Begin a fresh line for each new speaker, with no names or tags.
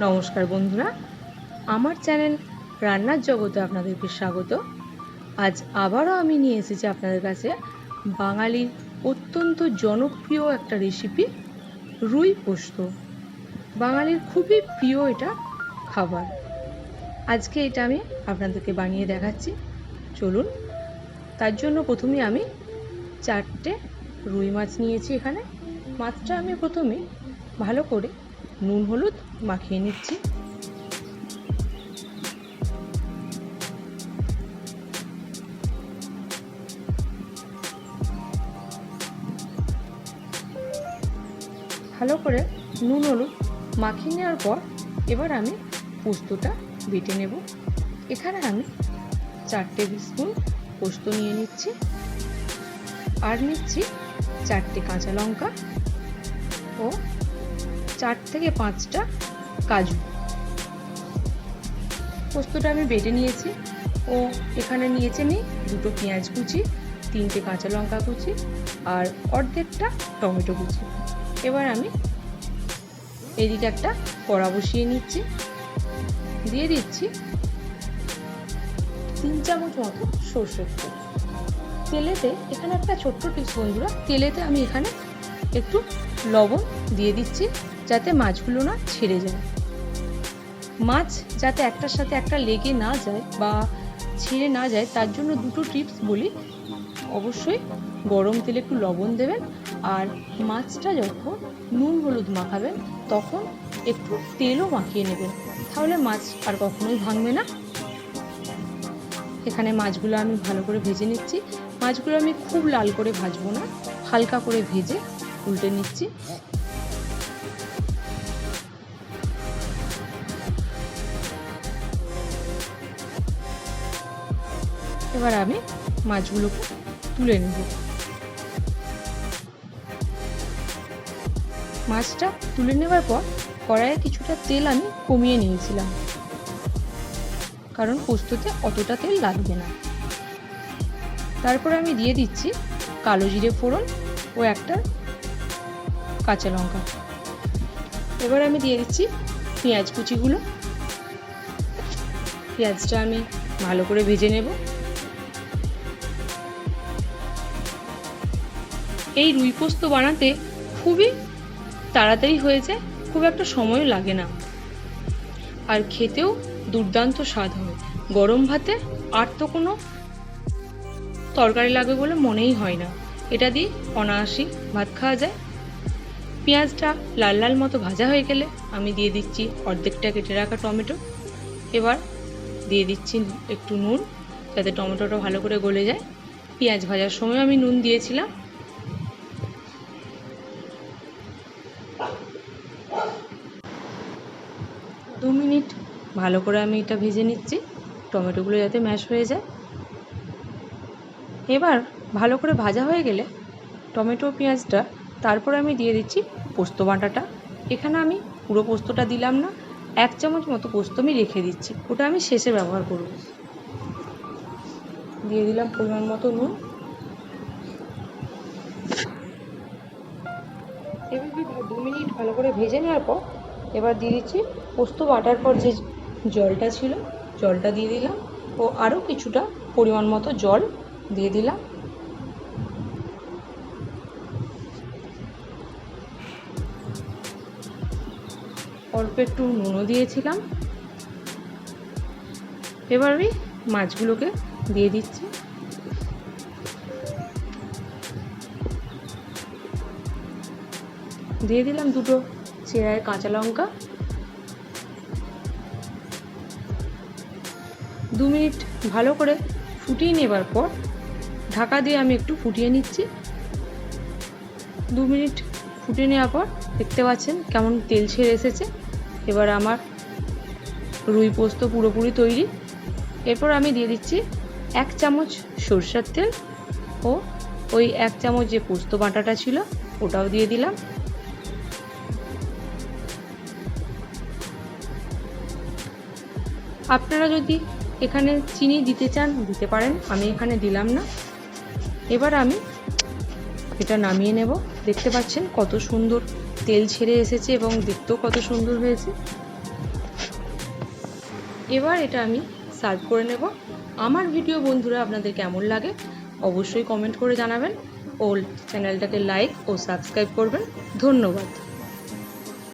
নমস্কার বন্ধুরা, আমার চ্যানেল রান্নার জগতে আপনাদেরকে স্বাগত। আজ আবারও আমি নিয়ে এসেছি আপনাদের কাছে বাঙালির অত্যন্ত জনপ্রিয় একটা রেসিপি রুই পোস্ত। বাঙালির খুবই প্রিয় এটা খাবার। আজকে এটা আমি আপনাদেরকে বানিয়ে দেখাচ্ছি। চলুন, তার জন্য প্রথমে আমি চারটে রুই মাছ নিয়েছি এখানে। মাছটা আমি প্রথমে ভালো করে নুন, হলুদ মাখিয়ে নিচ্ছি। ভালো করে নুন, হলুদ মাখিয়ে নেওয়ার পর এবার আমি পোস্তটা বেটে নেব। এখানে আমি চার টেবিল স্পুন পোস্ত নিয়ে নিচ্ছি আর নিচ্ছি চারটে কাঁচা লঙ্কা ও চার থেকে পাঁচটা কাজু। পোস্তটা আমি বেটে নিয়েছি। ও এখানে নিয়েছি আমি দুটো পেঁয়াজ কুচি, তিনটে কাঁচা লঙ্কা কুচি আর অর্ধেকটা টমেটো কুচি। এবার আমি এদিকে একটা কড়া বসিয়ে নিচ্ছি। দিয়ে দিচ্ছি তিন চামচ মতো সর্ষের তেল। তেলেতে এখানে একটা ছোট্ট টিপস বন্ধুরা, তেলেতে আমি এখানে একটু লবণ দিয়ে দিচ্ছি যাতে মাছগুলো না ছেড়ে যায়। মাছ যাতে একটার সাথে একটা লেগে না যায় বা ছিঁড়ে না যায়, তার জন্য দুটো টিপস বলি। অবশ্যই গরম তেলে একটু লবণ দেবেন আর মাছটা যখন নুন হলুদ মাখাবেন, তখন একটু তেলও মাখিয়ে নেবেন। তাহলে মাছ আর কখনোই ভাঙবে না। এখানে মাছগুলো আমি ভালো করে ভেজে নিচ্ছি। মাছগুলো আমি খুব লাল করে ভাজবো না, হালকা করে ভেজে উল্টে নিচ্ছি। এবার আমি মাছগুলোকে তুলে নেব। মাছটা তুলে নেবার পর কড়াইয়ে কিছুটা তেল আমি কমিয়ে নিয়েছিলাম। কারণ পোস্ততে অতটা তেল লাগবে না। তারপর আমি দিয়ে দিচ্ছি কালো জিরে ফোড়ন ও একটা কাঁচা লঙ্কা। এবার আমি দিয়ে দিচ্ছি পেঁয়াজ কুচিগুলো। পেঁয়াজটা আমি ভালো করে ভেজে নেব। এই রুই পোস্ত বানাতে খুবই তাড়াতাড়ি হয়ে যায়, খুব একটা সময় লাগে না। আর খেতেও দুর্দান্ত স্বাদ হয়। গরম ভাতে আর তো কোনো তরকারি লাগবে বলে মনেই হয় না। এটা দিয়ে অনায়াসই ভাত খাওয়া যায়। পেঁয়াজটা লাল লাল মতো ভাজা হয়ে গেলে আমি দিয়ে দিচ্ছি অর্ধেকটা কেটে রাখা টমেটো। এবার দিয়ে দিচ্ছি একটু নুন যাতে টমেটোটা ভালো করে গলে যায়। পেঁয়াজ ভাজার সময় আমি নুন দিয়েছিলাম। দু মিনিট ভালো করে আমি এটা ভেজে নিচ্ছি। টমেটোগুলো যাতে ম্যাশ হয়ে যায়। এবার ভালো করে ভাজা হয়ে গেলে টমেটো পেঁয়াজটা তারপর আমি দিয়ে দিচ্ছি পোস্ত বাটাটা। এখানে আমি পুরো পোস্তটা দিলাম না, এক চামচ মতো পোস্ত আমি রেখে দিচ্ছি। ওটা আমি শেষে ব্যবহার করব। দিয়ে দিলাম পরিমাণ মতো নুন। এবার দু মিনিট ভালো করে ভেজে নেওয়ার পর এবার দিয়ে দিচ্ছি পোস্ত বাটার পর যে জলটা ছিল, জলটা দিয়ে দিলাম। ও আরও কিছুটা পরিমাণ মতো জল দিয়ে দিলাম। অল্প একটু নুনও দিয়েছিলাম। এবার আমি মাছগুলোকে দিয়ে দিচ্ছি। দিয়ে দিলাম দুটো চেরার কাঁচা লঙ্কা। দু মিনিট ভালো করে ফুটিয়ে নেবার পর ঢাকা দিয়ে আমি একটু ফুটিয়ে নিচ্ছি। দু মিনিট ফুটিয়ে নেওয়ার পর দেখতে পাচ্ছেন কেমন তেল ছেড়ে এসেছে। এবার আমার রুই পোস্ত পুরোপুরি তৈরি। এরপর আমি দিয়ে দিচ্ছি এক চামচ সরষের তেল ও ওই এক চামচ যে পোস্ত বাটাটা ছিল, ওটাও দিয়ে দিলাম। আপনারা যদি এখানে চিনি দিতে চান, দিতে পারেন, আমি এখানে দিলাম না। এবার আমি এটা নামিয়ে নেব। দেখতে পাচ্ছেন কত সুন্দর তেল ছেড়ে এসেছে এবং দেখতেও কত সুন্দর হয়েছে। এবার এটা আমি সার্ভ করে নেব। আমার ভিডিও বন্ধুরা আপনাদের কেমন লাগে অবশ্যই কমেন্ট করে জানাবেন ওল্ড চ্যানেলটাকে লাইক ও সাবস্ক্রাইব করবেন। ধন্যবাদ।